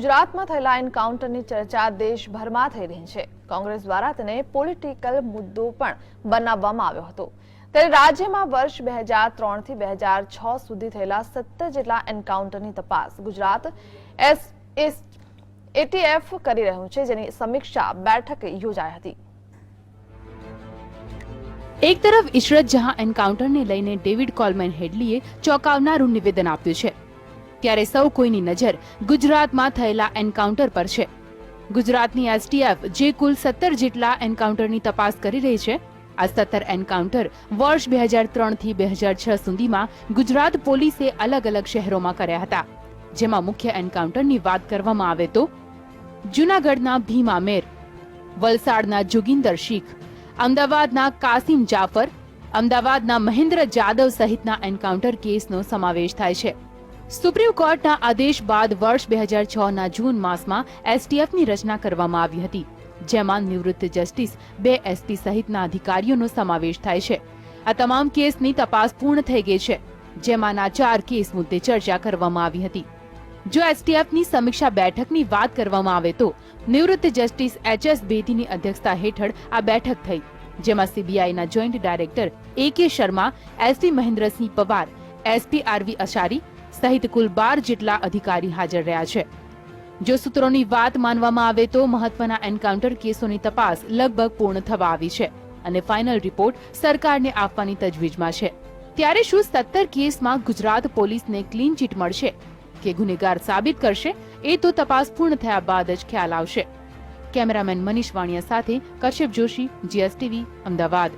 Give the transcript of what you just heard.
ગુજરાતમાં થયેલા એન્કાઉન્ટરની ચર્ચા દેશભરમાં થઈ રહી છે. કોંગ્રેસ દ્વારા તેને પોલિટિકલ મુદ્દો પણ બનાવવામાં આવ્યો હતો. ત્યારે રાજ્યમાં વર્ષ બે હજાર ત્રણથી બે હજાર છ સુધી થયેલા સત્તર જેટલા એન્કાઉન્ટરની તપાસ ગુજરાત એસ એટીએફ કરી રહ્યું છે, જેની સમીક્ષા બેઠક યોજાઈ હતી. એક તરફ ઇશરત જહાં એન્કાઉન્ટરને લઈને ડેવિડ કોલમેન હેડલીએ ચોંકાવનારું નિવેદન આપ્યું છે. ત્યારે સૌ કોઈની નજર ગુજરાતમાં થયેલા એન્કાઉન્ટર પર છે. ગુજરાતની એસટીએફ જે કુલ સત્તર જેટલા એન્કાઉન્ટરની તપાસ કરી રહી છે, આ સત્તર એન્કાઉન્ટર વર્ષ બે હજાર ત્રણથી બે હજાર છ સુધીમાં ગુજરાત પોલીસે અલગ અલગ શહેરોમાં કર્યા હતા. જેમાં મુખ્ય એન્કાઉન્ટરની વાત કરવામાં આવે તો, જૂનાગઢના ભીમા મેર, વલસાડના જોગિંદર શીખ, અમદાવાદના કાસિમ જાફર, અમદાવાદના મહેન્દ્ર જાદવ સહિતના એન્કાઉન્ટર કેસનો સમાવેશ થાય છે. સુપ્રીમ કોર્ટના આદેશ બાદ વર્ષ બે હજાર છ ના જૂન માસમાં એસટીએફની રચના કરવામાં આવી હતી, જેમાં નિવૃત્ત જસ્ટિસ બે એસપી સહિતના અધિકારીઓનો સમાવેશ થાય છે. આ તમામ કેસની તપાસ પૂર્ણ થઈ ગઈ છે, જેમાંના ચાર કેસ મુદ્દે ચર્ચા કરવામાં આવી હતી. જો એસટીએફની સમીક્ષા બેઠકની વાત કરવામાં આવે તો, નિવૃત્ત જસ્ટિસ એચ એસ બેદીની અધ્યક્ષતા હેઠળ આ બેઠક થઈ, જેમાં સીબીઆઈના joint director A K Sharma SP Mahendrasinh Pawar SP R અશારી સહિત કુલ બાર જેટલા અધિકારી હાજર રહ્યા છે. જો સૂત્રોની વાત માનવામાં આવે તો મહત્વના એન્કાઉન્ટર કેસોની તપાસ લગભગ પૂર્ણ થવા આવી છે અને ફાઇનલ રિપોર્ટ સરકારને આપવાની તજવીજમાં છે. ત્યારે શું સત્તર કેસમાં ગુજરાત પોલીસને ક્લીન ચીટ મળશે? કે ગુનેગાર સાબિત કરશે? એ તો તપાસ પૂર્ણ થયા બાદ જ ખ્યાલ આવશે. કેમેરામેન મનીષ વાણિયા સાથે કશ્યપ જોશી, જીએસટીવી, અમદાવાદ.